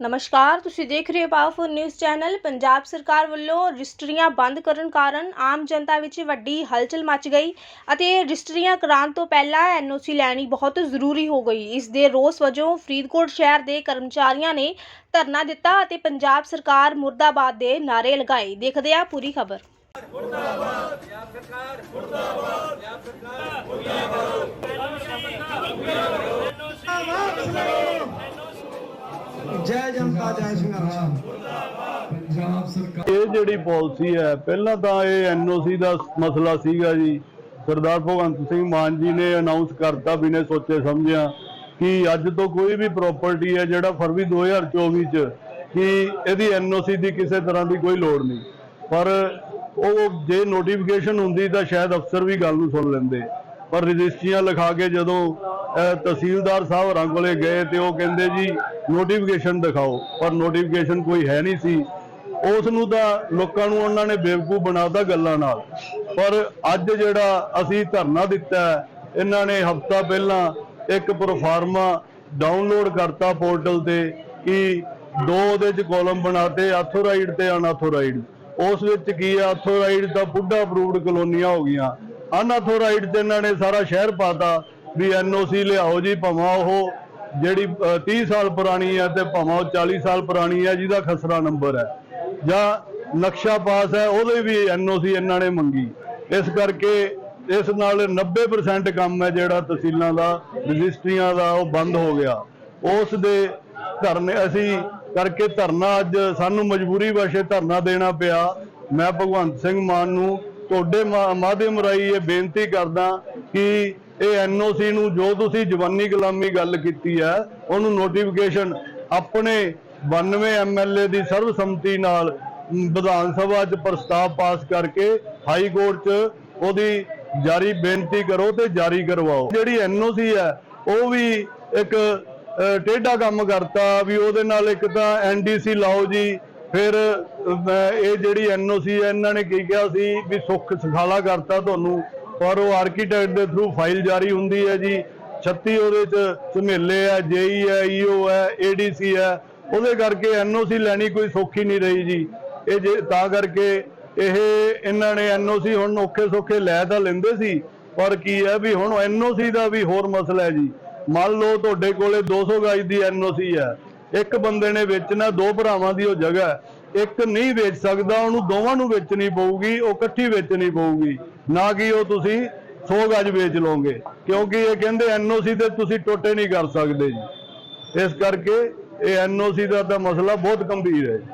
ਨਮਸਕਾਰ, ਤੁਸੀਂ ਦੇਖ ਰਹੇ ਹੋ ਪਾਵਰਫੁਲ ਨਿਊਜ਼ ਚੈਨਲ ਪੰਜਾਬ ਸਰਕਾਰ ਵੱਲੋਂ ਰਜਿਸਟਰੀਆਂ ਬੰਦ ਕਰਨ ਕਾਰਨ ਆਮ ਜਨਤਾ ਵਿੱਚ ਵੱਡੀ ਹਲਚਲ ਮਚ ਗਈ ਅਤੇ ਰਜਿਸਟਰੀਆਂ ਕਰਾਉਣ ਤੋਂ ਪਹਿਲਾਂ ਐਨਓਸੀ ਲੈਣੀ ਬਹੁਤ ਜ਼ਰੂਰੀ ਹੋ ਗਈ। ਇਸ ਦੇ ਰੋਸ ਵਜੋਂ ਫਰੀਦਕੋਟ ਸ਼ਹਿਰ ਦੇ ਕਰਮਚਾਰੀਆਂ ਨੇ ਧਰਨਾ ਦਿੱਤਾ ਅਤੇ ਪੰਜਾਬ ਸਰਕਾਰ ਮੁਰਦਾਬਾਦ ਦੇ ਨਾਅਰੇ ਲਗਾਏ। ਦੇਖਦੇ ਆ ਪੂਰੀ ਖਬਰ। ਜੈ ਜਨਤਾ, ਜੈ ਸੰਘਰਸ਼। ਪੰਜਾਬ ਸਰਕਾਰ ਇਹ ਜਿਹੜੀ ਪਾਲਿਸੀ ਹੈ, ਪਹਿਲਾਂ ਤਾਂ ਇਹ ਐਨਓਸੀ ਦਾ ਮਸਲਾ ਸੀਗਾ ਜੀ। ਸਰਦਾਰ ਭਗਵੰਤ ਸਿੰਘ ਮਾਨ ਜੀ ਨੇ ਅਨਾਉਂਸ ਕਰਤਾ ਬਿਨੇ ਸੋਚੇ ਸਮਝਿਆ ਕਿ ਅੱਜ ਤੋਂ ਕੋਈ ਵੀ ਪ੍ਰਾਪਰਟੀ ਹੈ ਜਿਹੜਾ ਫਰਵਰੀ 2024 ਚ ਕਿ ਇਹਦੀ ਐਨਓਸੀ ਦੀ ਕਿਸੇ ਤਰ੍ਹਾਂ ਦੀ ਕੋਈ ਲੋੜ ਨਹੀਂ। ਪਰ ਉਹ ਜੇ ਨੋਟੀਫਿਕੇਸ਼ਨ ਹੁੰਦੀ ਤਾਂ ਸ਼ਾਇਦ ਅਫਸਰ ਵੀ ਗੱਲ ਨੂੰ ਸੁਣ ਲੈਂਦੇ। ਪਰ ਰਜਿਸਟਰੀਆਂ ਲਿਖਾ ਕੇ ਜਦੋਂ ਤਹਿਸੀਲਦਾਰ ਸਾਹਿਬ ਹੋਰਾਂ ਕੋਲੇ ਗਏ ਤੇ ਉਹ ਕਹਿੰਦੇ ਜੀ ਨੋਟੀਫਿਕੇਸ਼ਨ ਦਿਖਾਓ, ਪਰ ਨੋਟੀਫਿਕੇਸ਼ਨ ਕੋਈ ਹੈ ਨਹੀਂ ਸੀ। ਉਸ ਨੂੰ ਤਾਂ ਲੋਕਾਂ ਨੂੰ ਉਹਨਾਂ ਨੇ ਬੇਵਕੂਫ ਬਣਾਤਾ ਗੱਲਾਂ ਨਾਲ। ਪਰ ਅੱਜ ਜਿਹੜਾ ਅਸੀਂ ਧਰਨਾ ਦਿੱਤਾ ਇਹਨਾਂ ਨੇ ਹਫਤਾ ਪਹਿਲਾਂ ਇੱਕ ਪ੍ਰੋਫਾਰਮਾ ਡਾਊਨਲੋਡ ਕਰਤਾ ਪੋਰਟਲ ਤੇ ਕਿ ਦੋ ਉਹਦੇ ਚ ਕਾਲਮ ਬਣਾਤੇ ਆਥੋਰਾਈਡ ਤੇ ਅਨਆਥੋਰਾਈਡ ਉਸ ਵਿੱਚ ਕੀ ਆ ਆਥੋਰਾਈਡ ਤਾਂ ਬੁੱਢਾ ਅਪਰੂਵਡ ਕਲੋਨੀਆਂ ਹੋ ਗਈਆਂ। ਅਨਆਥੋਰਾਈਡ ਤੇ ਇਹਨਾਂ ਨੇ ਸਾਰਾ ਸ਼ਹਿਰ ਪਾਤਾ ਵੀ ਐਨਓਸੀ ਲਿਆਓ ਜੀ, ਭਾਵੇਂ ਉਹ ਜਿਹੜੀ ਅ, 30 ਸਾਲ ਪੁਰਾਣੀ ਹੈ ਤੇ ਭਾਵੇਂ ਉਹ 40 ਸਾਲ ਪੁਰਾਣੀ ਹੈ ਜਿਹਦਾ ਖਸਰਾ ਨੰਬਰ ਹੈ। ਜਾਂ ਨਕਸ਼ਾ ਪਾਸ ਹੈ ਉਹਦੇ ਵੀ ਐਨਓਸੀ ਇਹਨਾਂ ਨੇ ਮੰਗੀ। ਇਸ ਕਰਕੇ ਇਸ ਨਾਲ 90% ਕੰਮ ਹੈ ਜਿਹੜਾ ਤਹਿਸੀਲਾਂ ਦਾ ਰਜਿਸਟਰੀਆਂ ਦਾ ਉਹ ਬੰਦ ਹੋ ਗਿਆ। ਉਸ ਦੇ ਧਰਨੇ ਅਸੀਂ ਕਰਕੇ ਧਰਨਾ ਅੱਜ ਸਾਨੂੰ ਮਜਬੂਰੀ ਵਾਸਤੇ ਧਰਨਾ ਦੇਣਾ ਪਿਆ। ਮੈਂ ਭਗਵੰਤ ਸਿੰਘ ਮਾਨ ਨੂੰ ਤੁਹਾਡੇ ਮਾ- ਮਾਧਿਅਮ ਰਾਹੀਂ ਇਹ ਬੇਨਤੀ ਕਰਦਾ ਕਿ ਇਹ ਐਨਓਸੀ ਨੂੰ ਜੋ ਤੁਸੀਂ ਜਵਾਨੀ ਗੁਲਾਮੀ ਗੱਲ ਕੀਤੀ ਹੈ, ਉਹਨੂੰ ਨੋਟੀਫਿਕੇਸ਼ਨ ਆਪਣੇ 92 ਐਮਐਲਏ ਦੀ ਸਰਬਸੰਮਤੀ ਨਾਲ ਵਿਧਾਨ ਸਭਾ 'ਚ ਪ੍ਰਸਤਾਵ ਪਾਸ ਕਰਕੇ ਹਾਈ ਕੋਰਟ 'ਚ ਉਹਦੀ ਜਾਰੀ ਬੇਨਤੀ ਕਰੋ ਤੇ ਜਾਰੀ ਕਰਵਾਓ। ਜਿਹੜੀ ਐਨਓਸੀ ਹੈ, ਉਹ ਵੀ ਇੱਕ ਟੇਢਾ ਕੰਮ ਕਰਤਾ ਵੀ ਉਹਦੇ ਨਾਲ ਇੱਕ ਤਾਂ ਐਨਡੀਸੀ ਲਾਓ ਜੀ, ਫਿਰ ਇਹ ਜਿਹੜੀ ਐਨਓਸੀ ਹੈ, ਇਹਨਾਂ ਨੇ ਕੀ ਕਿਹਾ ਸੀ ਵੀ ਸੁੱਖ ਸੁਖਾਲਾ ਕਰਤਾ ਤੁਹਾਨੂੰ। ਔਰ ਉਹ ਆਰਕੀਟੈਕਟ ਦੇ ਥਰੂ ਫਾਈਲ ਜਾਰੀ ਹੁੰਦੀ ਹੈ ਜੀ। 36 ਉਹਦੇ ਚ ਝਮੇਲੇ ਹੈ ਜੇਈ ਹੈ ਈਓ ਹੈ ਏਡੀਸੀ ਹੈ ਉਹਦੇ ਕਰਕੇ ਐਨਓਸੀ ਲੈਣੀ ਕੋਈ ਸੌਖੀ ਨਹੀਂ ਰਹੀ ਜੀ। ਇਹ ਜੇ ਤਾਂ ਕਰਕੇ ਇਹ ਇਹਨਾਂ ਨੇ ਐਨਓਸੀ ਹੁਣ ਔਖੇ ਸੌਖੇ ਲੈ ਤਾਂ ਲੈਂਦੇ ਸੀ। ਪਰ ਕੀ ਹੈ ਵੀ ਹੁਣ ਐਨਓਸੀ ਦਾ ਵੀ ਹੋਰ ਮਸਲਾ ਹੈ ਜੀ। ਮੰਨ ਲਓ ਤੁਹਾਡੇ ਕੋਲੇ 200 ਗਜ ਦੀ ਐਨਓਸੀ ਹੈ। ਇੱਕ ਬੰਦੇ ਨੇ ਵੇਚਣਾ, ਦੋ ਭਰਾਵਾਂ ਦੀ ਉਹ ਜਗ੍ਹਾ ਇੱਕ ਨਹੀਂ ਵੇਚ ਸਕਦਾ, ਉਹਨੂੰ ਦੋਵਾਂ ਨੂੰ ਵੇਚਣੀ ਪਊਗੀ, ਉਹ ਇਕੱਠੀ ਵੇਚਣੀ ਪਊਗੀ। ਨਾ ਕਿ ਉਹ ਤੁਸੀਂ 100 ਗੱਜ ਵੇਚ ਲਓਗੇ। ਕਿਉਂਕਿ ਇਹ ਕਹਿੰਦੇ ਐਨਓਸੀ ਤੇ ਤੁਸੀਂ ਟੋਟੇ ਨਹੀਂ ਕਰ ਸਕਦੇ ਜੀ। ਇਸ ਕਰਕੇ ਇਹ ਐਨਓਸੀ ਦਾ ਤਾਂ ਮਸਲਾ ਬਹੁਤ ਗੰਭੀਰ ਹੈ। ਜੀ